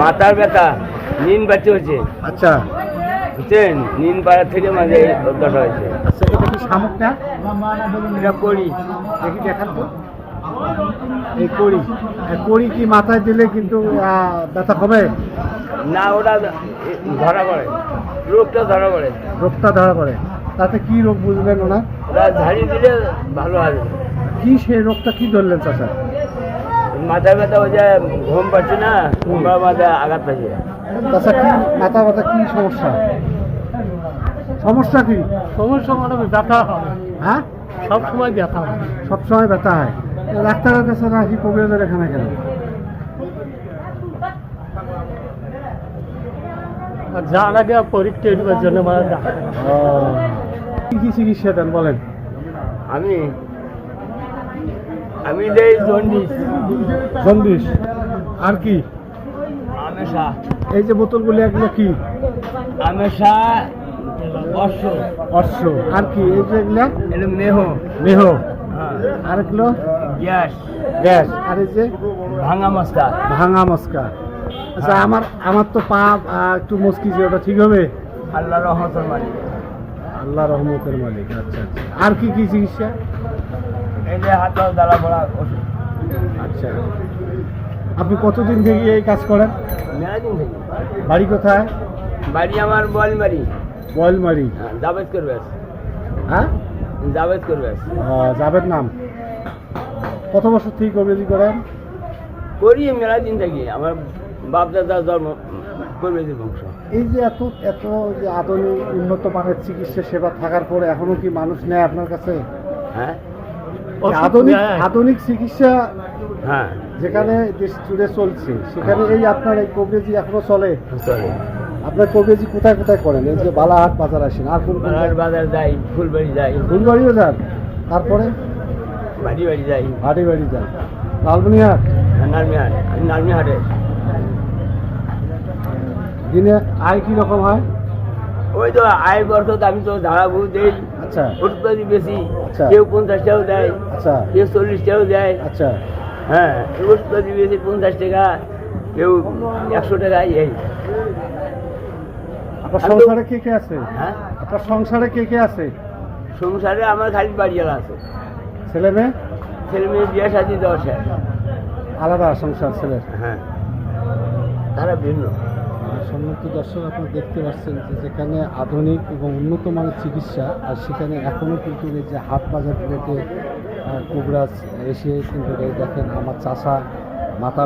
মাথার ব্যথা নিন বাচ্চা হয়েছে। আচ্ছা। বুঝছেন? নিন পাড়া থেকে মাঝে অজ্ঞাটা হয়েছে। আচ্ছা কি শামুকটা? এটা করি দেখি দেখান তো। এই কড়ি। এই কি মাথায় দিলে কিন্তু ব্যথা কমে? না ওটা ধরা পড়ে। রোগটা ধরা পড়ে। রোগটা ধরা পড়ে। তাতে কি রোগ বুঝলেন ওনার? ওটা ঝাড়ি দিলে ভালো হবে। কি সেই রোগটা কি ধরলেন চাষা মাথা ব্যথা হয়ে যায় ঘুম পাচ্ছে না ঘুম মাঝে আঘাত পাচ্ছে চাষা কি মাথা ব্যথা কি সমস্যা? সমস্যা কি? সমস্যা মানে ব্যথা হয়। হ্যাঁ? সব সময় ব্যথা হয়। সবসময় ব্যথা হয়। ডাক্তারের কাছে নাকি কবিরাজের এখানে কেন? আর যার আগে পরীক্ষা জন্য মানে ডাক্তার ও। কি কি চিকিৎসা দেন বলেন? আমি আমি দেই জন্ডিস। জন্ডিস। আর কি? আমেশা। এই যে বোতলগুলি এগুলো কি? আমেশা অশ্ব। অশ্ব। আর কি? এই যে এগুলা? এটা মেহ। মেহ। হ্যাঁ। আর এগুলো? গ্যাস। গ্যাস। আর এই যে? ভাঙা মশলা ভাঙা মস্কা আচ্ছা আমার আমার তো পা একটু মস্কি যে ওটা ঠিক হবে? আল্লাহ রহমতের মালিক। আল্লাহ রহমতের মালিক। আচ্ছা আচ্ছা। আর কি কি চিকিৎসা? এই যে হাত জ্বালা পড়া ওষুধ। আচ্ছা। আপনি কতদিন থেকে এই কাজ করেন? মেলা দিন থেকে। বাড়ি কোথায়? বাড়ি আমার বলমারি বয়েলমারি। হ্যাঁ, জাভেদ করবে হ্যাঁ? জাভেদ করবে আহ, জাভেদ নাম। কত বছর থেকে কবিরাজি করেন? করি মেলা দিন থেকে। আমার বাপ দাদা জন্ম করবে বংশ। এই যে এত এত যে আধুনিক উন্নত মানের চিকিৎসা সেবা থাকার পরে এখনও কি মানুষ নেয় আপনার কাছে? হ্যাঁ? আধুনিক আধুনিক চিকিৎসা হ্যাঁ। যেখানে দেশ জুড়ে চলছে সেখানে এই আপনার এই কবিরাজি এখনও চলে। চলে। আপনার কবিরাজি কোথায় কোথায় করেন? এই যে বালাহাট বাজার আসেন আর কোন বাজার যাই ফুলবাড়ি যাই। ফুলবাড়িও যান। তারপরে? বাড়ি বাড়ি যাই। হাটে বাড়ি যান লালমনিহাট নার্মিহাট আমি নার্মিহাটে দিনে আয় কি রকম হয়? ওই তো আয় বর্ষত আমি তো ধারাবু দেই। আচ্ছা। উৎপাদি বেশি আচ্ছা। কেউ পঞ্চাশ টাকাও দেয় আচ্ছা। কেউ চল্লিশ টাকাও দেয়। আচ্ছা। হ্যাঁ উৎপাদি বেশি পঞ্চাশ টাকা কেউ একশো টাকা এই। আপনার সংসারে কে কে আছে? হ্যাঁ? আপনার সংসারে কে কে আছে? সংসারে আমার খালি বাড়িওয়ালা আছে। ছেলে মেয়ে? ছেলে মেয়ে বিয়ে দেওয়া শেষ। আলাদা সংসার ছেলের? হ্যাঁ। তারা ভিন্ন। সম্মুখ দর্শক আপনারা দেখতে পাচ্ছেন যে যেখানে আধুনিক এবং উন্নত মানের চিকিৎসা, আর সেখানে এখনও কিন্তু এই যে হাট বাজারগুলোতে কবিরাজ এসে কিন্তু দেখেন আমার চাষা মাথা